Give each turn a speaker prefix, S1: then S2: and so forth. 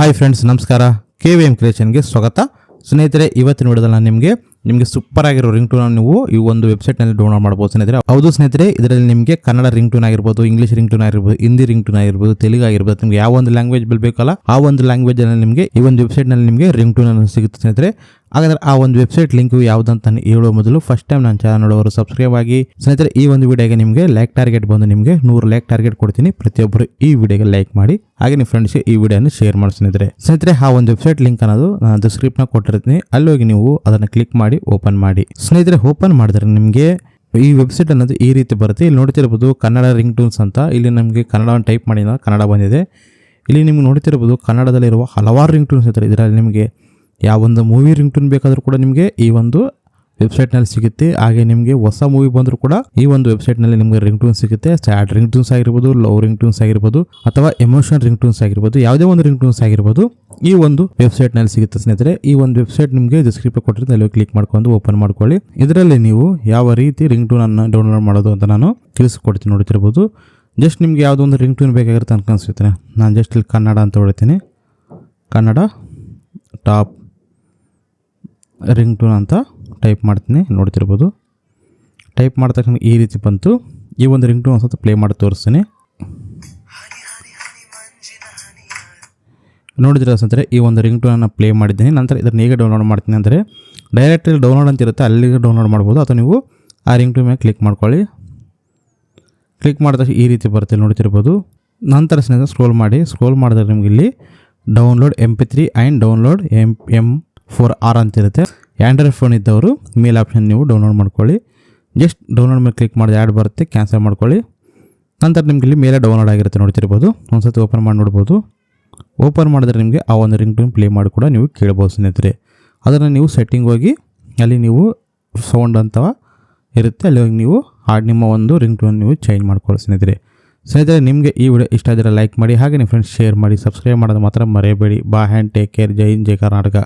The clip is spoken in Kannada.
S1: ಹಾಯ್ ಫ್ರೆಂಡ್ಸ್ ನಮಸ್ಕಾರ. ಕೆ ವಿ ಎಂ ಕ್ರಿಯೇಷನ್ಗೆ ಸ್ವಾಗತ. ಸ್ನೇಹಿತರೆ, ಇವತ್ತಿನ ವಿಡಿಯೋದಲ್ಲಿ ನಾನು ನಿಮಗೆ ನಿಮಗೆ ಸೂಪರ್ ಆಗಿರೋ ರಿಂಗ್ ಟೂನ್ ನೀವು ಈ ಒಂದು ವೆಬ್ಸೈಟ್ನಲ್ಲಿ ಡೌನ್ಲೋಡ್ ಮಾಡ್ಬೋದು ಸ್ನೇಹಿತರೆ. ಹೌದು ಸ್ನೇಹಿತರೆ, ಇದರಲ್ಲಿ ನಿಮಗೆ ಕನ್ನಡ ರಿಂಗ್ ಟೂನ್ ಆಗಿರ್ಬೋದು ಇಂಗ್ಲೀಷ್ ರಿಂಗ್ ಟೂನ್ ಆಗಿರ್ಬೋದು ಹಿಂದಿ ರಿಂಗ್ ಟೂನ್ ಆಗಿರ್ಬೋದು, ತೆಲುಗು ಆಗಿರ್ಬೋದು, ನಿಮಗೆ ಯಾವ ಒಂದು ಲ್ಯಾಂಗ್ವೇಜ್ ಬೇಕಲ್ಲ, ಆ ಒಂದು ಲ್ಯಾಂಗ್ವೇಜ್ ಅಲ್ಲಿ ನಿಮಗೆ ಈ ಒಂದು ವೆಬ್ಸೈಟ್ನಲ್ಲಿ ನಿಮಗೆ ರಿಂಗ್ ಟೂನ್ ಸಿಗುತ್ತೆ ಸ್ನೇಹಿತರೆ. ಹಾಗಾದ್ರೆ ಆ ಒಂದು ವೆಬ್ಸೈಟ್ ಲಿಂಕ್ ಯಾವ್ದಂತ ಹೇಳುವ ಮೊದಲು ಫಸ್ಟ್ ಟೈಮ್ ನನ್ನ ಚಾನಲ್ ನೋಡೋರು ಸಬ್ಸ್ಕ್ರೈಬ್ ಆಗಿ. ಸ್ನೇಹಿತರೆ, ಈ ಒಂದು ವಿಡಿಯೋಗೆ ನಿಮಗೆ ಲೈಕ್ ಟಾರ್ಗೆಟ್ ಬಂದು ನಿಮಗೆ ನೂರು ಲೈಕ್ ಟಾರ್ಗೆಟ್ ಕೊಡ್ತೀನಿ. ಪ್ರತಿಯೊಬ್ಬರು ಈ ವಿಡಿಯೋಗೆ ಲೈಕ್ ಮಾಡಿ. ಹಾಗೆ ನಿಮ್ಮ ಫ್ರೆಂಡ್ಸ್ ಈ ವಿಡಿಯೋನ ಶೇರ್ ಮಾಡಿ ಸ್ನೇಹಿತರೆ. ಸ್ನೇಹಿತರೆ, ಆ ಒಂದು ವೆಬ್ಸೈಟ್ ಲಿಂಕ್ ಅನ್ನೋದು ನಾನು ಡಿಸ್ಕ್ರಿಪ್ನ ಕೊಟ್ಟಿರ್ತೀನಿ. ಅಲ್ಲಿ ಹೋಗಿ ನೀವು ಅದನ್ನು ಕ್ಲಿಕ್ ಮಾಡಿ ಓಪನ್ ಮಾಡಿ. ಸ್ನೇಹಿತರೆ ಓಪನ್ ಮಾಡಿದ್ರೆ ನಿಮಗೆ ಈ ವೆಬ್ಸೈಟ್ ಅನ್ನೋದು ಈ ರೀತಿ ಬರುತ್ತೆ. ಇಲ್ಲಿ ನೋಡ್ತಿರ್ಬೋದು ಕನ್ನಡ ರಿಂಗ್ ಟೂನ್ಸ್ ಅಂತ. ಇಲ್ಲಿ ನಮಗೆ ಕನ್ನಡವನ್ನು ಟೈಪ್ ಮಾಡಿದ ಕನ್ನಡ ಬಂದಿದೆ. ಇಲ್ಲಿ ನಿಮ್ಗೆ ನೋಡ್ತಿರ್ಬೋದು ಕನ್ನಡದಲ್ಲಿರುವ ಹಲವಾರು ರಿಂಗ್ ಟೂನ್ಸ್ ಇರ್ತಾರೆ. ಇದರಲ್ಲಿ ನಿಮಗೆ ಯಾವೊಂದು ಮೂವಿ ರಿಂಗ್ ಟೂನ್ ಬೇಕಾದರೂ ಕೂಡ ನಿಮಗೆ ಈ ಒಂದು ವೆಬ್ಸೈಟ್ನಲ್ಲಿ ಸಿಗುತ್ತೆ. ಹಾಗೆ ನಿಮಗೆ ಹೊಸ ಮೂವಿ ಬಂದರೂ ಕೂಡ ಈ ಒಂದು ವೆಬ್ಸೈಟ್ನಲ್ಲಿ ನಿಮಗೆ ರಿಂಗ್ ಟೂನ್ ಸಿಗುತ್ತೆ. ಸ್ಯಾಡ್ ರಿಂಗ್ ಟೂನ್ಸ್ ಆಗಿರ್ಬೋದು ಲವ್ ರಿಂಗ್ ಟೂನ್ಸ್ ಆಗಿರ್ಬೋದು, ಅಥವಾ ಎಮೋಷನಲ್ ರಿಂಗ್ ಟೂನ್ಸ್ ಆಗಿರ್ಬೋದು, ಯಾವುದೇ ಒಂದು ರಿಂಗ್ ಟೂನ್ಸ್ ಆಗಿರ್ಬೋದು, ಈ ಒಂದು ವೆಬ್ಸೈಟ್ನಲ್ಲಿ ಸಿಗುತ್ತೆ ಸ್ನೇಹಿತರೆ. ಈ ಒಂದು ವೆಬ್ಸೈಟ್ ನಿಮಗೆ ಡಿಸ್ಕ್ರಿಪ್ಷನ್ ಕೊಟ್ಟಿರುತ್ತೆ. ಅಲ್ಲಿ ಕ್ಲಿಕ್ ಮಾಡ್ಕೊಂಡು ಓಪನ್ ಮಾಡ್ಕೊಳ್ಳಿ. ಇದರಲ್ಲಿ ನೀವು ಯಾವ ರೀತಿ ರಿಂಗ್ ಟೂನ್ ಅನ್ನು ಡೌನ್ಲೋಡ್ ಮಾಡೋದು ಅಂತ ನಾನು ತಿಳಿಸ್ಕೊಡ್ತೀನಿ ನೋಡ್ತಿರ್ಬೋದು. ಜಸ್ಟ್ ನಿಮಗೆ ಯಾವುದೋ ಒಂದು ರಿಂಗ್ ಟೂನ್ ಬೇಕಾಗಿರುತ್ತೆ ಅಂತ ಅನ್ಸುತ್ತೆ ನಾನು ಜಸ್ಟ್ ಇಲ್ಲಿ ಕನ್ನಡ ಅಂತ ಹೊಡಿತೀನಿ ಕನ್ನಡ ಟಾಪ್ ರಿಂಗ್ ಟೋನ್ ಅಂತ ಟೈಪ್ ಮಾಡ್ತೀನಿ, ನೋಡ್ತಿರ್ಬೋದು. ಟೈಪ್ ಮಾಡಿದ ಈ ರೀತಿ ಬಂತು. ಈ ಒಂದು ರಿಂಗ್ ಟೋನ್ ಸ್ವಲ್ಪ ಪ್ಲೇ ಮಾಡಿ ತೋರಿಸ್ತೀನಿ. ನೋಡಿದ್ರೆ ಅಂದರೆ ಈ ಒಂದು ರಿಂಗ್ ಟೂನನ್ನು ಪ್ಲೇ ಮಾಡಿದ್ದೀನಿ. ನಂತರ ಇದನ್ನು ಹೇಗೆ ಡೌನ್ಲೋಡ್ ಮಾಡ್ತೀನಿ ಅಂದರೆ ಡೈರೆಕ್ಟಾಗಿ ಡೌನ್ಲೋಡ್ ಅಂತ ಇರುತ್ತೆ, ಅಲ್ಲಿಗೆ ಡೌನ್ಲೋಡ್ ಮಾಡ್ಬೋದು. ಅಥವಾ ನೀವು ಆ ರಿಂಗ್ ಟೋನ್ ಮೇಲೆ ಕ್ಲಿಕ್ ಮಾಡ್ಕೊಳ್ಳಿ. ಕ್ಲಿಕ್ ಮಾಡಿದ ಈ ರೀತಿ ಬರುತ್ತೆ, ನೋಡ್ತಿರ್ಬೋದು. ನಂತರ ಸ್ನೇಹಿತರೆ ಸ್ಕ್ರೋಲ್ ಮಾಡಿ. ಸ್ಕ್ರೋಲ್ ಮಾಡಿದ್ರೆ ನಿಮಗೆ ಇಲ್ಲಿ download M P three and download M M four R ಅಂತಿರುತ್ತೆ. ಆ್ಯಂಡ್ರಾಯ್ಡ್ ಫೋನ್ ಇದ್ದವರು ಮೇಲ್ ಆಪ್ಷನ್ ನೀವು ಡೌನ್ಲೋಡ್ ಮಾಡ್ಕೊಳ್ಳಿ. ಜಸ್ಟ್ ಡೌನ್ಲೋಡ್ ಮೇಲೆ ಕ್ಲಿಕ್ ಮಾಡಿದ್ರೆ ಆ್ಯಡ್ ಬರುತ್ತೆ ಕ್ಯಾನ್ಸಲ್ ಮಾಡ್ಕೊಳ್ಳಿ. ನಂತರ ನಿಮಗೆ ಇಲ್ಲಿ ಮೇಲೆ ಡೌನ್ಲೋಡ್ ಆಗಿರುತ್ತೆ ನೋಡ್ತಿರ್ಬೋದು. ಒಂದ್ಸತಿ ಓಪನ್ ಮಾಡಿ ನೋಡ್ಬೋದು. ಓಪನ್ ಮಾಡಿದ್ರೆ ನಿಮಗೆ ಆ ಒಂದು ರಿಂಗ್ ಟೂನ್ ಪ್ಲೇ ಮಾಡಿ ಕೂಡ ನೀವು ಕೇಳ್ಬೋದು ಸ್ನೇಹಿತರೆ. ಅದನ್ನು ನೀವು ಸೆಟ್ಟಿಂಗ್ ಹೋಗಿ ಅಲ್ಲಿ ನೀವು ಸೌಂಡ್ ಅಂತ ಇರುತ್ತೆ. ಅಲ್ಲಿ ಹೋಗಿ ನೀವು ಹಾಡು ನಿಮ್ಮ ಒಂದು ರಿಂಗ್ ಟೂನ್ ನೀವು ಚೇಂಜ್ ಮಾಡ್ಕೊಳ್ಳಿ ಸ್ನೇಹಿತರೆ. ಸ್ನೇಹಿತರೆ, ನಿಮಗೆ ಈ ವಿಡಿಯೋ ಇಷ್ಟ ಆದರೆ ಲೈಕ್ ಮಾಡಿ, ಹಾಗೆ ನಿಮ್ಮ ಫ್ರೆಂಡ್ಸ್ ಶೇರ್ ಮಾಡಿ ಸಬ್ಸ್ಕ್ರೈಬ್ ಮಾಡೋದು ಮಾತ್ರ ಮರೆಯಬೇಡಿ. ಬಾ ಹ್ಯಾಂಡ್ ಟೇಕ್ ಕೇರ್ ಜೈ ಹಿಂದ್, ಜೈ ಕರ್ನಾಟಕ.